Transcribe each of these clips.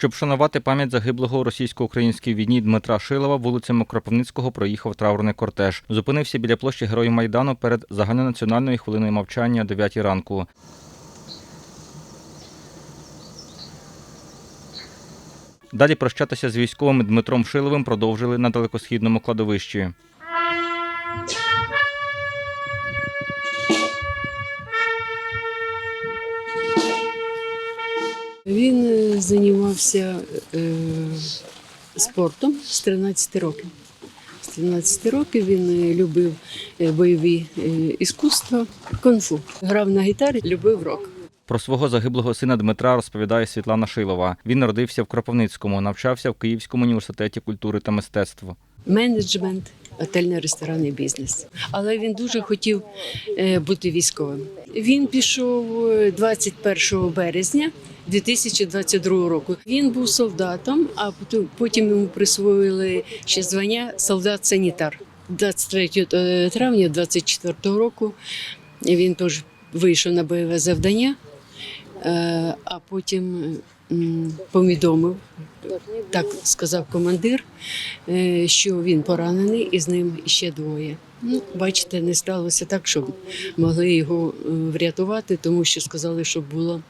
Щоб вшанувати пам'ять загиблого у російсько-українській війні Дмитра Шилова, вулицями Кропивницького проїхав траурний кортеж. Зупинився біля площі Героїв Майдану перед загальнонаціональною хвилиною мовчання о 9 ранку. Далі прощатися з військовим Дмитром Шиловим продовжили на далекосхідному кладовищі. Він е, займався е, спортом з 13 років. З 13 років він е, любив бойові іскусства, кунг-фу. Грав на гітарі, любив рок. Про свого загиблого сина Дмитра розповідає Світлана Шилова. Він народився в Кропивницькому, навчався в Київському університеті культури та мистецтв. Менеджмент, готельно-ресторанний бізнес. Але він дуже хотів бути військовим. Він пішов е, 21 березня 2022 року. Він був солдатом, а потім- йому присвоїли ще звання солдат-санітар. 23 травня 24 року він теж вийшов на бойове завдання, е, а потім повідомив, так сказав командир, е, що він поранений і з ним ще двоє. Ну, бачите, не сталося так, щоб могли його е, врятувати, тому що сказали, що була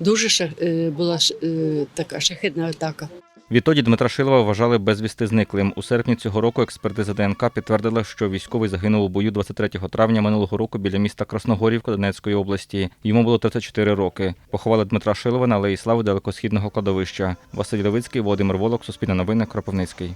дуже шах, е, була е, така шахетна атака. Відтоді Дмитра Шилова вважали безвісти зниклим. У серпні цього року експертиза ДНК підтвердила, що військовий загинув у бою 23 травня минулого року біля міста Красногорівка Донецької області. Йому було 34 роки. Поховали Дмитра Шилова на Алеї Слави далекосхідного кладовища. Василь Левицький, Володимир Волок, Суспільне новини, Кропивницький.